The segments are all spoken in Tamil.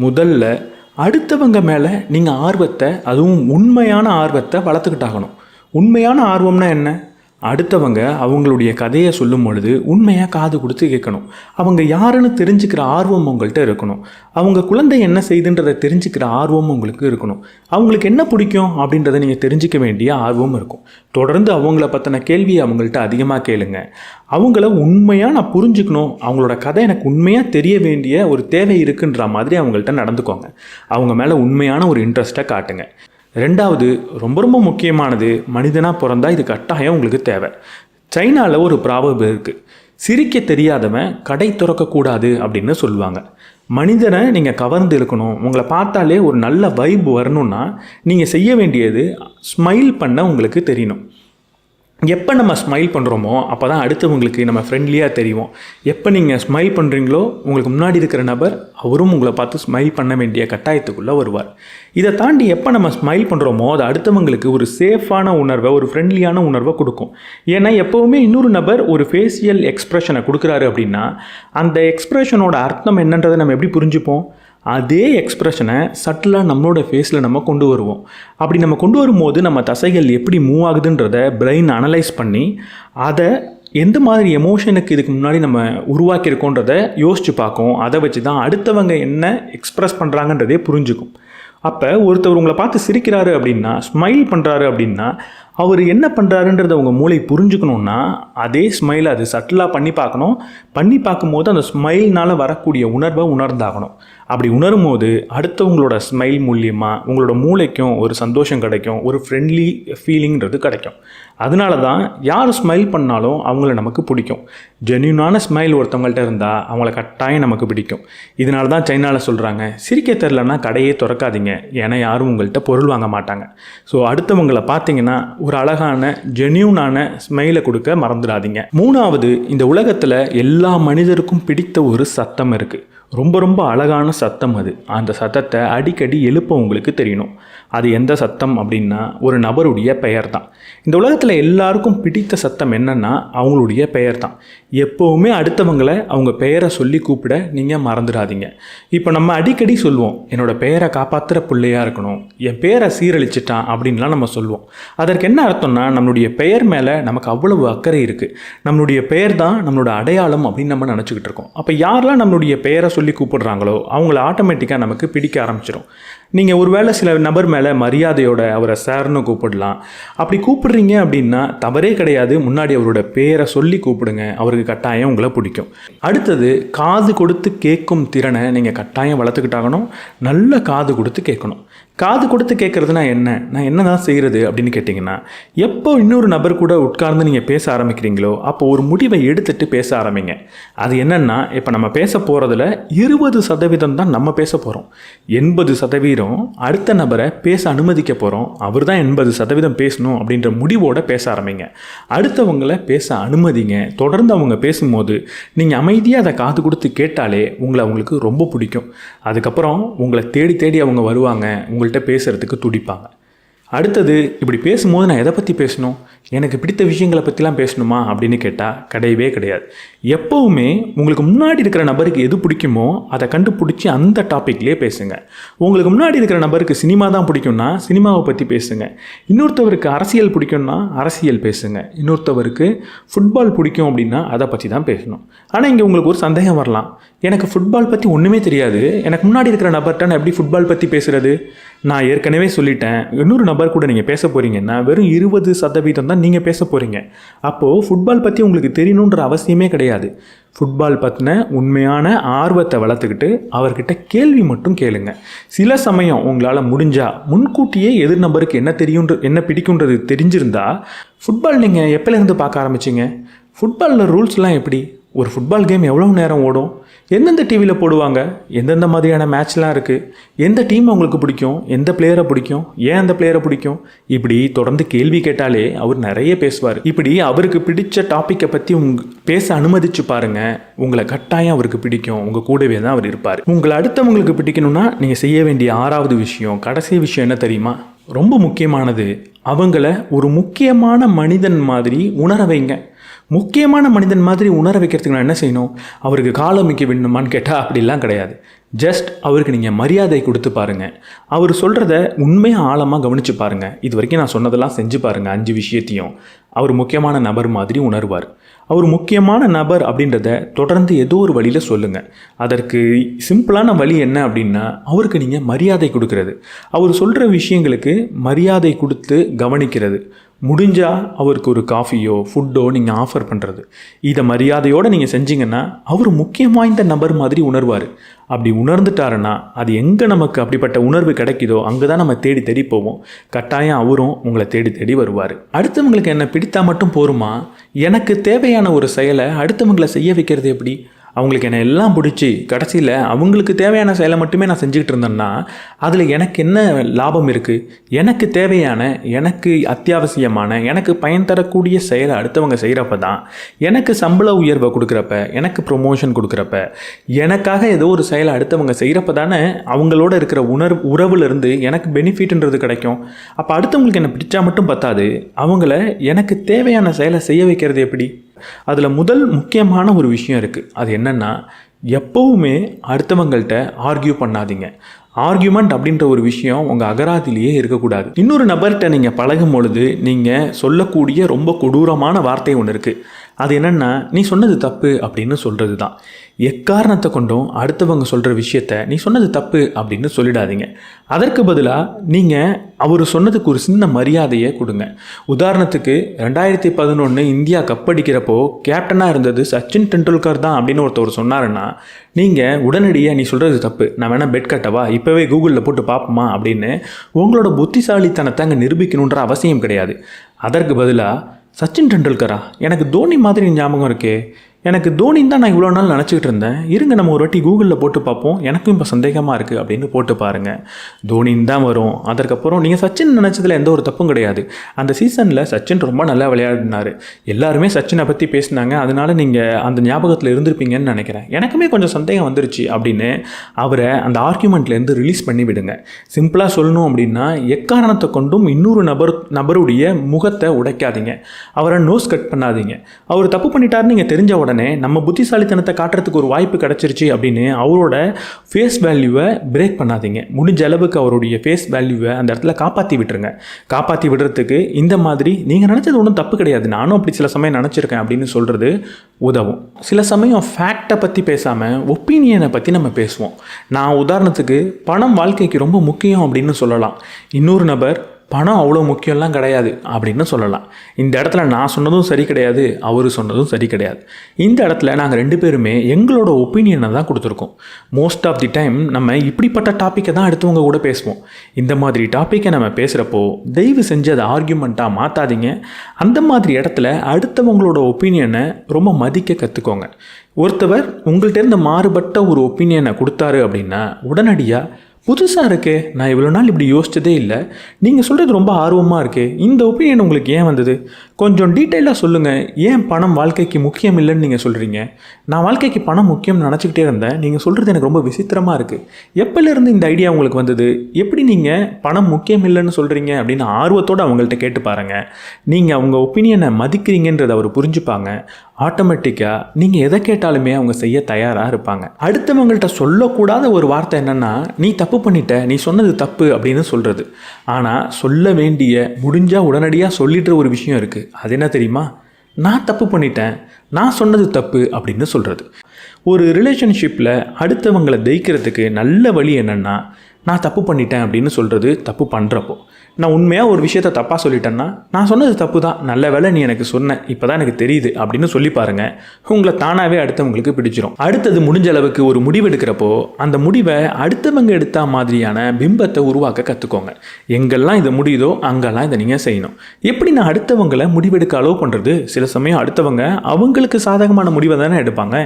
முதல்ல அடுத்தவங்க மேலே நீங்கள் ஆர்வத்தை அதுவும் உண்மையான ஆர்வத்தை வளர்த்துக்கிட்டாகணும். உண்மையான ஆர்வம்னா என்ன? அடுத்தவங்க அவங்களுடைய கதையை சொல்லும் பொழுது உண்மையாக காது கொடுத்து கேட்கணும். அவங்க யாருன்னு தெரிஞ்சுக்கிற ஆர்வம் உங்கள்கிட்ட இருக்கணும். அவங்க குழந்தை என்ன செய்துன்றதை தெரிஞ்சுக்கிற ஆர்வம் உங்களுக்கு இருக்கணும். அவங்களுக்கு என்ன பிடிக்கும் அப்படின்றத நீங்கள் தெரிஞ்சுக்க வேண்டிய ஆர்வம் இருக்கும். தொடர்ந்து அவங்கள பற்றின கேள்வியை அவங்கள்ட்ட அதிகமாக கேளுங்க. அவங்கள உண்மையாக நான் புரிஞ்சுக்கணும். அவங்களோட கதை எனக்கு உண்மையாக தெரிய வேண்டிய ஒரு தேவை இருக்குன்ற மாதிரி அவங்கள்ட்ட நடந்துக்கோங்க. அவங்க மேலே உண்மையான ஒரு இன்ட்ரெஸ்ட்டை காட்டுங்க. ரெண்டாவது ரொம்ப ரொம்ப முக்கியமானது மனிதனாக பிறந்தா இது கட்டாயம் உங்களுக்கு தேவை. சைனாவில் ஒரு ப்ராபம் இருக்குது சிரிக்க தெரியாதவன் கடை திறக்கக்கூடாது அப்படின்னு சொல்லுவாங்க. மனிதனை நீங்கள் கவர்ந்து இருக்கணும் உங்களை பார்த்தாலே ஒரு நல்ல வைப் வரணும்னா நீங்கள் செய்ய வேண்டியது ஸ்மைல் பண்ண உங்களுக்கு தெரியணும். எப்போ நம்ம ஸ்மைல் பண்ணுறோமோ அப்போ தான் அடுத்தவங்களுக்கு நம்ம ஃப்ரெண்ட்லியாக தெரியும். எப்போ நீங்கள் ஸ்மைல் பண்ணுறீங்களோ உங்களுக்கு முன்னாடி இருக்கிற நபர் அவரும் உங்களை பார்த்து ஸ்மைல் பண்ண வேண்டிய கட்டாயத்துக்குள்ளே வருவார். இதை தாண்டி எப்போ நம்ம ஸ்மைல் பண்ணுறோமோ அது அடுத்தவங்களுக்கு ஒரு சேஃபான உணர்வை ஒரு ஃப்ரெண்ட்லியான உணர்வை கொடுக்கும். ஏன்னா எப்போவுமே இன்னொரு நபர் ஒரு ஃபேஷியல் எக்ஸ்ப்ரெஷனை கொடுக்குறாரு அப்படின்னா அந்த எக்ஸ்ப்ரெஷனோட அர்த்தம் என்னன்றதை நம்ம எப்படி புரிஞ்சுப்போம்? அதே எக்ஸ்ப்ரெஷனை சட்டிலாக நம்மளோட ஃபேஸில் நம்ம கொண்டு வருவோம். அப்படி நம்ம கொண்டு வரும்போது நம்ம தசைகள் எப்படி மூவ் ஆகுதுன்றத பிரெயின் அனலைஸ் பண்ணி அதை எந்த மாதிரி எமோஷனுக்கு இதுக்கு முன்னாடி நம்ம உருவாக்கியிருக்கோன்றத யோசித்து பார்க்கும் அதை வச்சு தான் அடுத்தவங்க என்ன எக்ஸ்ப்ரெஸ் பண்ணுறாங்கன்றதே புரிஞ்சுக்கும். அப்போ ஒருத்தவர் உங்களை பார்த்து சிரிக்கிறாரு அப்படின்னா ஸ்மைல் பண்ணுறாரு அப்படின்னா அவர் என்ன பண்ணுறாருன்றத உங்கள் மூளை புரிஞ்சுக்கணுன்னா அதே ஸ்மைல் அது சட்டிலாக பண்ணி பார்க்கணும். பண்ணி பார்க்கும்போது அந்த ஸ்மைல்னால் வரக்கூடிய உணர்வை உணர்ந்தாகணும். அப்படி உணரும் போது அடுத்தவங்களோட ஸ்மைல் மூலியமாக உங்களோட மூளைக்கும் ஒரு சந்தோஷம் கிடைக்கும் ஒரு ஃப்ரெண்ட்லி ஃபீலிங்கிறது கிடைக்கும். அதனால தான் யார் ஸ்மைல் பண்ணாலும் அவங்கள நமக்கு பிடிக்கும். ஜென்யூனான ஸ்மைல் ஒருத்தவங்கள்ட்ட இருந்தால் அவங்கள கட்டாயம் நமக்கு பிடிக்கும். இதனால தான் சைனாவில் சொல்கிறாங்க சிரிக்க தெரிலனா கடையே திறக்காதீங்க ஏன்னா யாரும் உங்கள்கிட்ட பொருள் வாங்க மாட்டாங்க. ஸோ அடுத்தவங்களை பார்த்தீங்கன்னா ஒரு அழகான ஜென்யூனான ஸ்மைலை கொடுக்க மறந்துடாதீங்க. மூணாவது இந்த உலகத்தில் எல்லா மனிதருக்கும் பிடித்த ஒரு சத்தம் இருக்குது ரொம்ப ரொம்ப அழகான சத்தம் அது. அந்த சத்தத்தை அடிக்கடி எழுப்ப உங்களுக்கு தெரியணும். அது எந்த சத்தம் அப்படின்னா ஒரு நபருடைய பெயர் தான் இந்த உலகத்தில் எல்லாருக்கும் பிடித்த சத்தம் என்னன்னா அவங்களுடைய பெயர் தான் எப்போவுமே அடுத்தவங்களை அவங்க பெயரை சொல்லி கூப்பிட நீங்கள் மறந்துடாதீங்க. இப்போ நம்ம அடிக்கடி சொல்லுவோம் என்னோடய பெயரை காப்பாற்றுற பிள்ளையாக இருக்கணும். என் பேரை சீரழிச்சிட்டான் அப்படின்லாம் நம்ம சொல்லுவோம் அதற்கு என்ன அர்த்தம்னா நம்மளுடைய பெயர் மேலே நமக்கு அவ்வளவு அக்கறை இருக்குது நம்மளுடைய பெயர் தான் நம்மளோட அடையாளம் அப்படின்னு நம்ம நினச்சிக்கிட்டு இருக்கோம். அப்போ யாரெல்லாம் நம்மளுடைய பெயரை சொல்லி கூப்பிடுறாங்களோ அவங்கள ஆட்டோமேட்டிக்காக நமக்கு பிடிக்க ஆரம்பிச்சிடும் நீங்கள் ஒருவேளை சில நபர் மேலே மரியாதையோட அவரை சார்னு கூப்பிடலாம். அப்படி கூப்பிடுறீங்க அப்படின்னா தவறே கிடையாது. முன்னாடி அவரோட பேரை சொல்லி கூப்பிடுங்க. அவருக்கு கட்டாயம் உங்களை பிடிக்கும். அடுத்தது காது கொடுத்து கேட்கும் திறனை நீங்கள் கட்டாயம் வளர்த்துக்கிட்டாகணும். நல்ல காது கொடுத்து கேட்கணும். காது கொடுத்து கேட்குறதுனா என்ன? நான் என்ன தான் செய்கிறது அப்படின்னு கேட்டிங்கன்னா எப்போ இன்னொரு நபர் கூட உட்கார்ந்து நீங்கள் பேச ஆரம்பிக்கிறீங்களோ அப்போ ஒரு முடிவை எடுத்துட்டு பேச ஆரம்பிங்க. அது என்னென்னா இப்போ நம்ம பேச போகிறதுல இருபது சதவீதம் தான் நம்ம பேச போகிறோம் எண்பது சதவீதம் அடுத்த நபரை பேச அனுமதிக்க போகிறோம் அவர் தான் எண்பது சதவீதம் பேசணும் அப்படின்ற முடிவோட பேச ஆரம்பிங்க. அடுத்தவங்களை பேச அனுமதிங்க. தொடர்ந்து அவங்க பேசும்போது நீங்கள் அமைதியாக அதை காது கொடுத்து கேட்டாலே உங்களை அவங்களுக்கு ரொம்ப பிடிக்கும். அதுக்கப்புறம் உங்களை தேடி தேடி அவங்க வருவாங்க. உங்கள்கிட்ட பேசுகிறதுக்கு துடிப்பாங்க. அடுத்தது இப்படி பேசும்போது நான் எதை பற்றி பேசணும்? எனக்கு பிடித்த விஷயங்களை பற்றிலாம் பேசணுமா? அப்படின்னு கேட்டால் கிடையவே கிடையாது. எப்போவுமே உங்களுக்கு முன்னாடி இருக்கிற நபருக்கு எது பிடிக்குமோ அதை கண்டுபிடிச்சி அந்த டாப்பிக்லேயே பேசுங்க. உங்களுக்கு முன்னாடி இருக்கிற நபருக்கு சினிமா தான் பிடிக்கும்னா சினிமாவை பற்றி பேசுங்க. இன்னொருத்தவருக்கு அரசியல் பிடிக்கும்னா அரசியல் பேசுங்க. இன்னொருத்தவருக்கு ஃபுட்பால் பிடிக்கும் அப்படின்னா அதை பற்றி தான் பேசணும். ஆனால் இங்கே உங்களுக்கு ஒரு சந்தேகம் வரலாம். எனக்கு ஃபுட்பால் பற்றி ஒன்றுமே தெரியாது. எனக்கு முன்னாடி இருக்கிற நபர்கிட்ட நான் எப்படி ஃபுட்பால் பற்றி பேசுகிறது நான் ஏற்கனவே சொல்லிட்டேன். இன்னொரு நபர் கூட நீங்கள் பேச போகிறீங்கன்னா வெறும் இருபது சதவீதம் தான் நீங்கள் பேச போகிறீங்க அப்போது ஃபுட்பால் பற்றி உங்களுக்கு தெரியணுன்ற அவசியமே கிடையாது. ஃபுட்பால் பற்றின உண்மையான ஆர்வத்தை வளர்த்துக்கிட்டு அவர்கிட்ட கேள்வி மட்டும் கேளுங்க. சில சமயம் உங்களால் முடிஞ்சால் முன்கூட்டியே எதிர் நபருக்கு என்ன தெரியுன்ற என்ன பிடிக்குன்றது தெரிஞ்சிருந்தா ஃபுட்பால் நீங்கள் எப்போலேருந்து பார்க்க ஆரம்பிச்சிங்க? ஃபுட்பாலில் ரூல்ஸ்லாம் எப்படி? ஒரு ஃபுட்பால் கேம் எவ்வளோ நேரம் ஓடும்? எந்தெந்த டிவியில் போடுவாங்க? எந்தெந்த மாதிரியான மேட்ச்லாம் இருக்குது எந்த டீம் அவங்களுக்கு பிடிக்கும்? எந்த பிளேயரை பிடிக்கும்? ஏன் அந்த பிளேயரை பிடிக்கும்? இப்படி தொடர்ந்து கேள்வி கேட்டாலே அவர் நிறைய பேசுவார். இப்படி அவருக்கு பிடிச்ச டாப்பிக்கை பற்றி உங் பேச அனுமதிச்சு பாருங்க. உங்களை கட்டாயம் அவருக்கு பிடிக்கும். உங்கள் கூடவே தான் அவர் இருப்பார். உங்களை அடுத்தவங்களுக்கு பிடிக்கணும்னா நீங்கள் செய்ய வேண்டிய ஆறாவது விஷயம் கடைசி விஷயம் என்ன தெரியுமா? ரொம்ப முக்கியமானது அவங்கள ஒரு முக்கியமான மனிதன் மாதிரி உணர வைங்க. முக்கியமான மனிதன் மாதிரி உணர வைக்கிறதுக்கு நான் என்ன செய்யணும்? அவருக்கு காலம் மிக்க வேணுமான்னு கேட்டால் அப்படிலாம் கிடையாது. ஜஸ்ட் அவருக்கு நீங்கள் மரியாதை கொடுத்து பாருங்கள் அவர் சொல்கிறத உண்மையாக ஆழமாக கவனித்து பாருங்கள் இது வரைக்கும் நான் சொன்னதெல்லாம் செஞ்சு பாருங்கள் அஞ்சு விஷயத்தையும். அவர் முக்கியமான நபர் மாதிரி உணர்வார். அவர் முக்கியமான நபர் அப்படின்றத தொடர்ந்து ஏதோ ஒரு வழியில் சொல்லுங்கள் அதற்கு சிம்பிளான வழி என்ன அப்படின்னா அவருக்கு நீங்கள் மரியாதை கொடுக்கறது. அவர் சொல்கிற விஷயங்களுக்கு மரியாதை கொடுத்து கவனிக்கிறது. முடிஞ்சால் அவருக்கு ஒரு காஃபியோ ஃபுட்டோ நீங்கள் ஆஃபர் பண்ணுறது இதை மரியாதையோடு நீங்கள் செஞ்சீங்கன்னா அவர் முக்கியம் வாய்ந்த நபர் மாதிரி உணர்வார். அப்படி உணர்ந்துட்டாருன்னா அது எங்கே நமக்கு அப்படிப்பட்ட உணர்வு கிடைக்குதோ அங்கே தான் நம்ம தேடி தேடி போவோம். கட்டாயம் அவரும் உங்களை தேடி தேடி வருவார். அடுத்தவங்களுக்கு என்ன பிடித்தா மட்டும் போருமா? எனக்கு தேவையான ஒரு செயலை அடுத்தவங்களை செய்ய வைக்கிறது எப்படி? அவங்களுக்கு என்னை எல்லாம் பிடிச்சி கடைசியில் அவங்களுக்கு தேவையான செயலை மட்டுமே நான் செஞ்சுக்கிட்டு இருந்தேன்னா அதில் எனக்கு என்ன லாபம் இருக்குது எனக்கு தேவையான எனக்கு அத்தியாவசியமான எனக்கு பயன் தரக்கூடிய செயலை அடுத்தவங்க செய்கிறப்ப தான் எனக்கு சம்பள உயர்வை கொடுக்குறப்ப எனக்கு ப்ரொமோஷன் கொடுக்குறப்ப எனக்காக ஏதோ ஒரு செயலை அடுத்தவங்க செய்கிறப்ப தானே அவங்களோட இருக்கிற உணர்வு உறவுலேருந்து எனக்கு பெனிஃபிட்ன்றது கிடைக்கும். அப்போ அடுத்தவங்களுக்கு என்னை பிடிச்சா மட்டும் பத்தாது. அவங்கள எனக்கு தேவையான செயலை செய்ய வைக்கிறது எப்படி? அதில் முதல் முக்கியமான ஒரு விஷயம் இருக்குது அது என்னென்னா எப்போவுமே அடுத்தவங்கள்ட்ட ஆர்கியூ பண்ணாதீங்க. ஆர்கியூமெண்ட் அப்படின்ற ஒரு விஷயம் உங்கள் அகராதிலேயே இருக்கக்கூடாது. இன்னொரு நபர்கிட்ட நீங்கள் பழகும் பொழுது நீங்கள் சொல்லக்கூடிய ரொம்ப கொடூரமான வார்த்தை ஒன்று இருக்குது அது என்னென்னா நீ சொன்னது தப்பு அப்படின்னு சொல்கிறது தான் எக்காரணத்தை கொண்டும் அடுத்தவங்க சொல்கிற விஷயத்த நீ சொன்னது தப்பு அப்படின்னு சொல்லிடாதீங்க. அதற்கு பதிலாக நீங்கள் அவர் சொன்னதுக்கு ஒரு சின்ன மரியாதையை கொடுங்க. உதாரணத்துக்கு ரெண்டாயிரத்தி பதினொன்று இந்தியா கப் அடிக்கிறப்போ கேப்டனாக இருந்தது சச்சின் டெண்டுல்கர் தான் அப்படின்னு ஒருத்தவர் சொன்னாருன்னா நீங்கள் உடனடியாக நீ சொல்கிறது தப்பு. நான் வேணால் பெட் கட்டவா? இப்போவே கூகுளில் போட்டு பார்ப்போமா அப்படின்னு உங்களோட புத்திசாலித்தனத்தை அங்கே நிரூபிக்கணுன்ற அவசியம் கிடையாது. அதற்கு பதிலாக சச்சின் டெண்டுல்கரா எனக்கு தோனி மாதிரி ஞாபகம் இருக்கே. எனக்கு தோனின்னு தான் நான் இவ்வளோ நாள் நினச்சிக்கிட்டு இருந்தேன். இருங்க நம்ம ஒரு வாட்டி கூகுளில் போட்டு பார்ப்போம். எனக்கும் இப்போ சந்தேகமாக இருக்குது அப்படின்னு போட்டு பாருங்கள் தோனின்னு தான் வரும். அதற்கப்புறம் நீங்கள் சச்சின் நினச்சதில் எந்த ஒரு தப்பும் கிடையாது. அந்த சீசனில் சச்சின் ரொம்ப நல்லா விளையாடினார். எல்லாருமே சச்சினை பற்றி பேசினாங்க. அதனால் நீங்கள் அந்த ஞாபகத்தில் இருந்திருப்பீங்கன்னு நினைக்கிறேன். எனக்குமே கொஞ்சம் சந்தேகம் வந்துருச்சு அப்படின்னு அவரை அந்த ஆர்கியூமெண்ட்லேருந்து ரிலீஸ் பண்ணி விடுங்க. சிம்பிளாக சொல்லணும் அப்படின்னா எக்காரணத்தை கொண்டும் இன்னொரு நபர் நபருடைய முகத்தை உடைக்காதீங்க. அவரை நோஸ் கட் பண்ணாதீங்க. அவர் தப்பு பண்ணிட்டாருன்னு நீங்கள் தெரிஞ்ச உடனே உடனே நம்ம புத்திசாலித்தனத்தை காட்டுறதுக்கு ஒரு வாய்ப்பு கிடச்சிருச்சு அப்படின்னு அவரோட ஃபேஸ் வேல்யூவை பிரேக் பண்ணாதீங்க. முடிஞ்ச அளவுக்கு அவருடைய ஃபேஸ் வேல்யூவை அந்த இடத்துல காப்பாற்றி விட்டுருங்க. காப்பாற்றி விடுறதுக்கு இந்த மாதிரி நீங்கள் நினச்சது ஒன்றும் தப்பு கிடையாது. நானும் அப்படி சில சமயம் நினச்சிருக்கேன் அப்படின்னு சொல்கிறது உதவும். சில சமயம் ஃபேக்டை பற்றி பேசாமல் ஒப்பீனியனை பற்றி நம்ம பேசுவோம். நான் உதாரணத்துக்கு பணம் வாழ்க்கைக்கு ரொம்ப முக்கியம் அப்படின்னு சொல்லலாம். இன்னொரு நபர் பணம் அவ்வளோ முக்கியம்லாம் கிடையாது அப்படின்னு சொல்லலாம். இந்த இடத்துல நான் சொன்னதும் சரி கிடையாது அவர் சொன்னதும் சரி கிடையாது. இந்த இடத்துல நாங்கள் ரெண்டு பேருமே எங்களோட ஒப்பீனியனை தான் கொடுத்துருக்கோம். மோஸ்ட் ஆஃப் தி டைம் நம்ம இப்படிப்பட்ட டாப்பிக்கை தான் அடுத்தவங்க கூட பேசுவோம். இந்த மாதிரி டாப்பிக்கை நம்ம பேசுகிறப்போ தயவு செஞ்சு அதை ஆர்கியூமெண்ட்டாக மாற்றாதீங்க அந்த மாதிரி இடத்துல அடுத்தவங்களோட ஒப்பீனியனை ரொம்ப மதிக்க கற்றுக்கோங்க ஒருத்தவர் உங்கள்கிட்ட மாறுபட்ட ஒரு ஒப்பீனியனை கொடுத்தாரு அப்படின்னா உடனடியாக புதுசாக இருக்கே. நான் இவ்வளோ நாள் இப்படி யோசிச்சதே இல்லை. நீங்கள் சொல்கிறது ரொம்ப ஆர்வமாக இருக்கே. இந்த ஒப்பீனியன் உங்களுக்கு ஏன் வந்தது? கொஞ்சம் டீட்டெயிலாக சொல்லுங்கள் ஏன் பணம் வாழ்க்கைக்கு முக்கியம் இல்லைன்னு நீங்கள் சொல்கிறீங்க நான் வாழ்க்கைக்கு பணம் முக்கியம்னு நினச்சிக்கிட்டே இருந்தேன். நீங்கள் சொல்கிறது எனக்கு ரொம்ப விசித்திரமாக இருக்குது எப்போலேருந்து இந்த ஐடியா உங்களுக்கு வந்தது? எப்படி நீங்கள் பணம் முக்கியம் இல்லைன்னு சொல்கிறீங்க அப்படின்னு ஆர்வத்தோடு அவங்கள்ட்ட கேட்டு பாருங்கள் நீங்கள் அவங்க ஒப்பீனியனை மதிக்கிறீங்கன்றதை அவர் புரிஞ்சுப்பாங்க. ஆட்டோமேட்டிக்காக நீங்கள் எதை கேட்டாலுமே அவங்க செய்ய தயாராக இருப்பாங்க. அடுத்தவங்கள்ட்ட சொல்லக்கூடாத ஒரு வார்த்தை என்னென்னா நீ தப்பு பண்ணிட்ட. நீ சொன்னது தப்பு அப்படின்னு சொல்கிறது ஆனால் சொல்ல வேண்டிய முடிஞ்சால் உடனடியாக சொல்லிடுற ஒரு விஷயம் இருக்குது அது என்ன தெரியுமா? நான் தப்பு பண்ணிட்டேன் நான் சொன்னது தப்பு அப்படின்னு சொல்கிறது ஒரு ரிலேஷன்ஷிப்பில் அடுத்தவங்களை ஜெயிக்கிறதுக்கு நல்ல வழி என்னென்னா நான் தப்பு பண்ணிட்டேன் அப்படின்னு சொல்கிறது தப்பு பண்ணுறப்போ நான் உண்மையாக ஒரு விஷயத்த தப்பாக சொல்லிட்டேன்னா நான் சொன்னது தப்பு தான் நல்ல வேலை நீ எனக்கு சொன்ன இப்போ தான் எனக்கு தெரியுது அப்படின்னு சொல்லி பாருங்கள் உங்களை தானாகவே அடுத்தவங்களுக்கு பிடிச்சிரும். அடுத்தது முடிஞ்ச அளவுக்கு ஒரு முடிவு எடுக்கிறப்போ அந்த முடிவை அடுத்தவங்க எடுத்த மாதிரியான பிம்பத்தை உருவாக்க கற்றுக்கோங்க எங்கெல்லாம் இது முடியுதோ அங்கெல்லாம் இதை நீங்கள் செய்யணும். எப்படி நான் அடுத்தவங்களை முடிவெடுக்க அலோவ் பண்ணுறது சில சமயம் அடுத்தவங்க அவங்களுக்கு சாதகமான முடிவை தானே எடுப்பாங்க.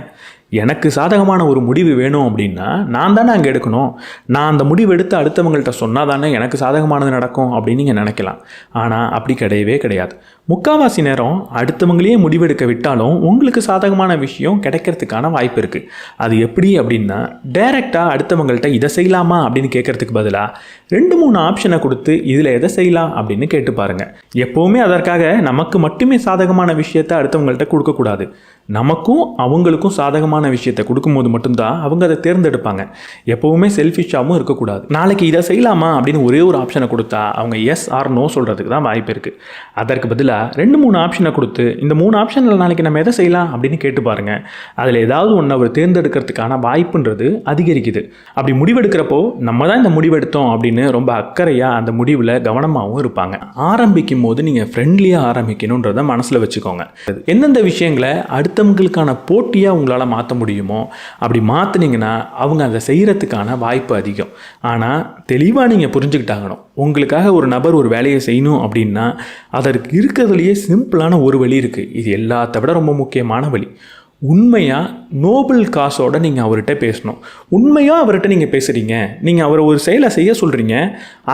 எனக்கு சாதகமான ஒரு முடிவு வேணும் அப்படின்னா நான் தானே அங்கே எடுக்கணும். நான் அந்த முடிவு எடுத்து அடுத்தவங்கள்ட்ட சொன்னால் தானே எனக்கு சாதகமானது நடக்கும் அப்படின்னு நீங்கள் நினைக்கலாம். ஆனால் அப்படி கிடையவே கிடையாது. முக்காவாசி நேரம் அடுத்தவங்களையே முடிவெடுக்க விட்டாலும் உங்களுக்கு சாதகமான விஷயம் கிடைக்கிறதுக்கான வாய்ப்பு இருக்குது அது எப்படி அப்படின்னா டைரெக்டாக அடுத்தவங்கள்ட்ட இதை செய்யலாமா அப்படின்னு கேட்கறதுக்கு பதிலாக ரெண்டு மூணு ஆப்ஷனை கொடுத்து இதில் எதை செய்யலாம் அப்படின்னு கேட்டு பாருங்கள் எப்போவுமே அதற்காக நமக்கு மட்டுமே சாதகமான விஷயத்தை அடுத்தவங்கள்ட்ட கொடுக்கக்கூடாது. நமக்கும் அவங்களுக்கும் சாதகமான விஷயத்தை கொடுக்கும்போது மட்டும்தான் அவங்க அதை தேர்ந்தெடுப்பாங்க. எப்போவுமே செல்ஃபிஷாகவும் இருக்கக்கூடாது. நாளைக்கு இதை செய்யலாமா அப்படின்னு ஒரே ஒரு ஆப்ஷனை கொடுத்தா அவங்க எஸ் ஆர் நோ சொல்கிறதுக்கு தான் வாய்ப்பு இருக்குது அதற்கு பதிலாக ரெண்டு மூணு ஆப்ஷனை கொடுத்து இந்த மூணு ஆப்ஷனில் நாளைக்கு நம்ம எதை செய்யலாம் அப்படின்னு கேட்டு பாருங்கள் அதில் ஏதாவது ஒன்று அவர் தேர்ந்தெடுக்கிறதுக்கான வாய்ப்புன்றது அதிகரிக்குது. அப்படி முடிவெடுக்கிறப்போ நம்ம தான் இந்த முடிவெடுத்தோம் அப்படின்னு ரொம்ப அக்கறையாக அந்த முடிவில் கவனமாகவும் இருப்பாங்க. ஆரம்பிக்கும் போது நீங்கள் ஃப்ரெண்ட்லியாக ஆரம்பிக்கணுன்றதை மனசில் வச்சுக்கோங்க. எந்தெந்த விஷயங்களை அடுத்தவங்களுக்கான போட்டியாக உங்களால் மாற்ற முடியுமோ? அப்படி மாற்றினீங்கன்னா அவங்க அதை செய்கிறதுக்கான வாய்ப்பு அதிகம். ஆனால் தெளிவாக நீங்கள் புரிஞ்சுக்கிட்டாகணும். உங்களுக்காக ஒரு நபர் ஒரு வேலையை செய்யணும் அப்படின்னா அதற்கு இருக்கிறதுலையே சிம்பிளான ஒரு வழி இருக்குது இது எல்லாத்த விட ரொம்ப முக்கியமான வழி. உண்மையாக நோபல் காசோட நீங்கள் அவர்கிட்ட பேசணும். உண்மையாக அவர்கிட்ட நீங்கள் பேசுகிறீங்க நீங்கள் அவரை ஒரு செயலை செய்ய சொல்கிறீங்க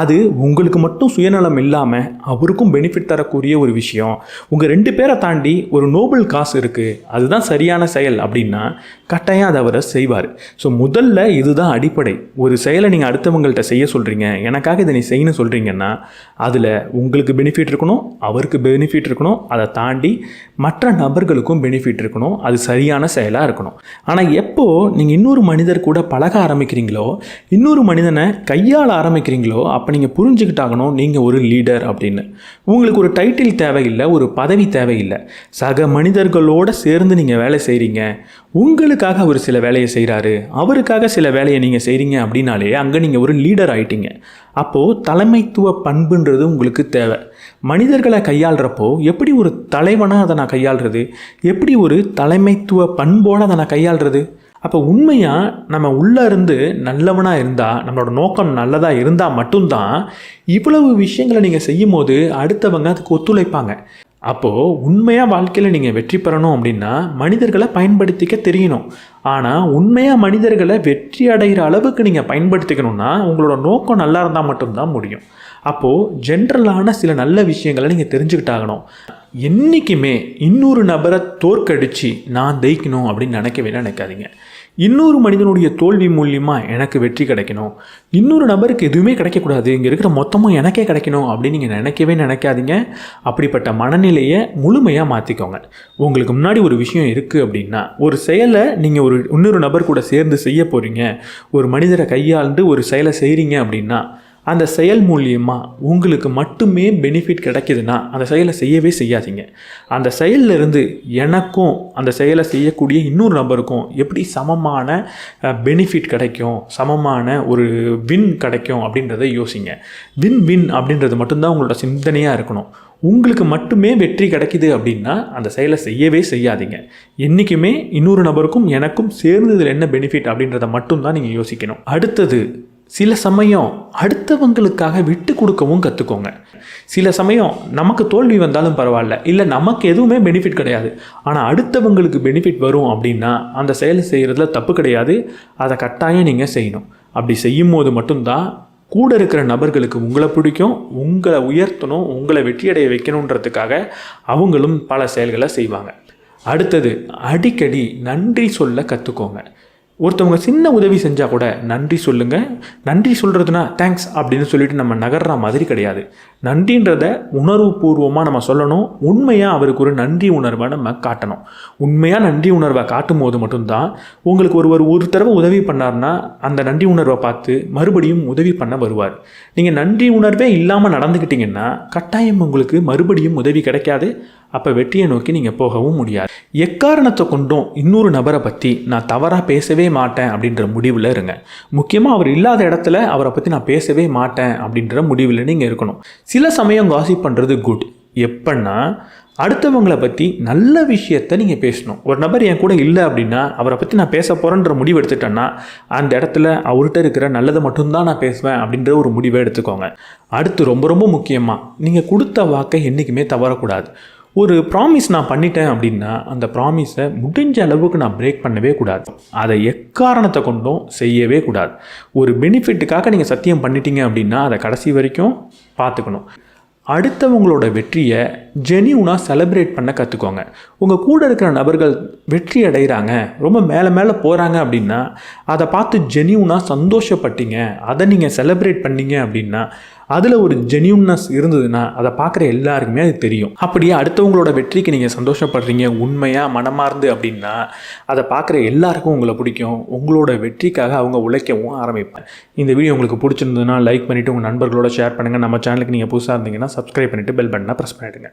அது உங்களுக்கு மட்டும் சுயநலம் இல்லாமல் அவருக்கும் பெனிஃபிட் தரக்கூடிய ஒரு விஷயம். உங்கள் ரெண்டு பேரை தாண்டி ஒரு நோபல் காசு இருக்குது அதுதான் சரியான செயல் அப்படின்னா கட்டாயம் அதை அவரை செய்வார். ஸோ முதல்ல இதுதான் அடிப்படை. ஒரு செயலை நீங்கள் அடுத்தவங்கள்ட்ட செய்ய சொல்கிறீங்க எனக்காக இதை நீ செய்யணும் சொல்கிறீங்கன்னா அதில் உங்களுக்கு பெனிஃபிட் இருக்கணும் அவருக்கு பெனிஃபிட் இருக்கணும் அதை தாண்டி மற்ற நபர்களுக்கும் பெனிஃபிட் இருக்கணும் அது சரியான செயலாக இருக்கணும். ஆனால் எப்போ நீங்கள் இன்னொரு மனிதர் கூட பழக ஆரம்பிக்கிறீங்களோ இன்னொரு மனிதனை கையாள ஆரம்பிக்கிறீங்களோ அப்போ நீங்கள் புரிஞ்சுக்கிட்டாகணும் நீங்கள் ஒரு லீடர் அப்படின்னு. உங்களுக்கு ஒரு டைட்டில் தேவையில்லை ஒரு பதவி தேவையில்லை. சக மனிதர்களோடு சேர்ந்து நீங்கள் வேலை செய்கிறீங்க உங்களுக்காக அவர் சில வேலையை செய்கிறாரு அவருக்காக சில வேலையை நீங்கள் செய்கிறீங்க அப்படின்னாலே அங்கே நீங்கள் ஒரு லீடர் ஆயிட்டீங்க. அப்போது தலைமைத்துவ பண்புன்றது உங்களுக்கு தேவை. மனிதர்களை கையாளுறப்போ எப்படி ஒரு தலைவனாக அதை நான் கையாளுறது? எப்படி ஒரு தலைமைத்துவ பண்போடு அதை நான் கையாளுறது? அப்போ உண்மையாக நம்ம உள்ளே இருந்து நல்லவனாக இருந்தால் நம்மளோட நோக்கம் நல்லதாக இருந்தால் மட்டும்தான் இவ்வளவு விஷயங்களை நீங்கள் செய்யும் போது அடுத்தவங்க அதுக்கு ஒத்துழைப்பாங்க. அப்போது உண்மையாக வாழ்க்கையில் நீங்கள் வெற்றி பெறணும் அப்படின்னா மனிதர்களை பயன்படுத்திக்க தெரியணும். ஆனால் உண்மையாக மனிதர்களை வெற்றி அடைகிற அளவுக்கு நீங்கள் பயன்படுத்திக்கணும்னா உங்களோட நோக்கம் நல்லா இருந்தால் மட்டும்தான் முடியும். அப்போது ஜென்ரலான சில நல்ல விஷயங்களை நீங்கள் தெரிஞ்சுக்கிட்டாகணும். என்றைக்குமே இன்னொரு நபரை தோற்கடித்து நான் ஜெயிக்கணும் அப்படின்னு நினைக்கவே நினைக்காதீங்க. இன்னொரு மனிதனுடைய தோல்வி மூலியமாக எனக்கு வெற்றி கிடைக்கணும். இன்னொரு நபருக்கு எதுவுமே கிடைக்கக்கூடாது இங்கே இருக்கிற மொத்தமும் எனக்கே கிடைக்கணும் அப்படின்னு நீங்கள் நினைக்கவே நினைக்காதீங்க. அப்படிப்பட்ட மனநிலையை முழுமையாக மாற்றிக்கோங்க உங்களுக்கு முன்னாடி ஒரு விஷயம் இருக்குது அப்படின்னா ஒரு செயலை நீங்கள் ஒரு இன்னொரு நபர் கூட சேர்ந்து செய்ய போகிறீங்க ஒரு மனிதரை கையாண்டு ஒரு செயலை செய்கிறீங்க அப்படின்னா அந்த செயல் மூலியமாக உங்களுக்கு மட்டுமே பெனிஃபிட் கிடைக்குதுன்னா அந்த செயலை செய்யவே செய்யாதீங்க. அந்த செயலிருந்து இருந்து எனக்கும் அந்த செயலை செய்யக்கூடிய இன்னொரு நபருக்கும் எப்படி சமமான பெனிஃபிட் கிடைக்கும் சமமான ஒரு வின் கிடைக்கும் அப்படின்றத யோசிங்க. வின் வின் அப்படின்றது மட்டும்தான் உங்களோட சிந்தனையாக இருக்கணும். உங்களுக்கு மட்டுமே வெற்றி கிடைக்குது அப்படின்னா அந்த செயலை செய்யவே செய்யாதீங்க. என்றைக்குமே இன்னொரு நபருக்கும் எனக்கும் சேர்ந்ததில் என்ன பெனிஃபிட் அப்படின்றத மட்டும்தான் நீங்கள் யோசிக்கணும். அடுத்தது சில சமயம் அடுத்தவங்களுக்காக விட்டு கொடுக்கவும் கற்றுக்கோங்க சில சமயம் நமக்கு தோல்வி வந்தாலும் பரவாயில்ல. இல்லை நமக்கு எதுவுமே பெனிஃபிட் கிடையாது. ஆனால் அடுத்தவங்களுக்கு பெனிஃபிட் வரும் அப்படின்னா அந்த செயலை செய்கிறதுல தப்பு கிடையாது. அதை கட்டாயம் நீங்கள் செய்யணும். அப்படி செய்யும் போது மட்டும்தான் கூட இருக்கிற நபர்களுக்கு உங்களை பிடிக்கும் உங்களை உயர்த்தணும் உங்களை வெற்றியடைய வைக்கணுன்றதுக்காக அவங்களும் பல செயல்களை செய்வாங்க. அடுத்தது அடிக்கடி நன்றி சொல்ல கற்றுக்கோங்க ஒருத்தவங்க சின்ன உதவி செஞ்சால் கூட நன்றி சொல்லுங்கள் நன்றி சொல்கிறதுனா தேங்க்ஸ் அப்படின்னு சொல்லிட்டு நம்ம நகர்ற மாதிரி கிடையாது. நன்றின்றத உணர்வுபூர்வமாக நம்ம சொல்லணும். உண்மையாக அவருக்கு ஒரு நன்றி உணர்வை நம்ம காட்டணும். உண்மையாக நன்றி உணர்வை காட்டும் போது மட்டும்தான் உங்களுக்கு ஒருவர் ஒரு தடவை உதவி பண்ணார்னா அந்த நன்றி உணர்வை பார்த்து மறுபடியும் உதவி பண்ண வருவார். நீங்கள் நன்றி உணர்வே இல்லாமல் நடந்துக்கிட்டிங்கன்னா கட்டாயம் உங்களுக்கு மறுபடியும் உதவி கிடைக்காது. அப்போ வெற்றியை நோக்கி நீங்கள் போகவும் முடியாது. எக்காரணத்தை கொண்டும் இன்னொரு நபரை பற்றி நான் தவறாக பேசவே மாட்டேன் அப்படின்ற முடிவில் இருங்க. முக்கியமாக அவர் இல்லாத இடத்துல அவரை பற்றி நான் பேசவே மாட்டேன் அப்படின்ற முடிவில் நீங்கள் இருக்கணும். சில சமயம் காசிப் பண்ணுறது குட் எப்பன்னா அடுத்தவங்களை பற்றி நல்ல விஷயத்த நீங்கள் பேசணும். ஒரு நபர் என் கூட இல்லை அப்படின்னா அவரை பற்றி நான் பேச போகிறேன்ற முடிவு எடுத்துட்டேன்னா அந்த இடத்துல அவர்கிட்ட இருக்கிற நல்லதை மட்டும்தான் நான் பேசுவேன் அப்படின்ற ஒரு முடிவை எடுத்துக்கோங்க. அடுத்து ரொம்ப ரொம்ப முக்கியமாக நீங்கள் கொடுத்த வாக்கை என்றைக்குமே தவறக்கூடாது. ஒரு ப்ராமிஸ் நான் பண்ணிட்டேன் அப்படின்னா அந்த ப்ராமிஸை முடிஞ்ச அளவுக்கு நான் பிரேக் பண்ணவே கூடாது. அதை எக்காரணத்தை கொண்டும் செய்யவே கூடாது. ஒரு பெனிஃபிட்டுக்காக நீங்கள் சத்தியம் பண்ணிட்டீங்க அப்படின்னா அதை கடைசி வரைக்கும் பார்த்துக்கணும். அடுத்தவங்களோட வெற்றியை ஜெனியூனாக செலிப்ரேட் பண்ண கற்றுக்கோங்க உங்கள் கூட இருக்கிற நபர்கள் வெற்றி அடைகிறாங்க ரொம்ப மேலே மேலே போகிறாங்க அப்படின்னா அதை பார்த்து ஜெனியூனாக சந்தோஷப்பட்டீங்க அதை நீங்கள் செலிப்ரேட் பண்ணீங்க அப்படின்னா அதில் ஒரு ஜென்யூன்னஸ் இருந்ததுன்னா அதை பார்க்குற எல்லாருக்குமே அது தெரியும். அப்படியே அடுத்தவங்களோட வெற்றிக்கு நீங்கள் சந்தோஷப்படுறீங்க உண்மையாக மனமார்ந்து அப்படின்னா அதை பார்க்குற எல்லாருக்கும் உங்களை பிடிக்கும். உங்களோட வெற்றிக்காக அவங்க உழைக்கவும் ஆரம்பிப்பேன் இந்த வீடியோ உங்களுக்கு பிடிச்சிருந்ததுன்னா லைக் பண்ணிவிட்டு உங்கள் நண்பர்களோட ஷேர் பண்ணுங்கள் நம்ம சேனலுக்கு நீங்கள் புதுசாக இருந்தீங்கன்னா சப்ஸ்கிரைப் பண்ணிவிட்டு பெல் பட்டனை ப்ரெஸ் பண்ணிவிடுங்க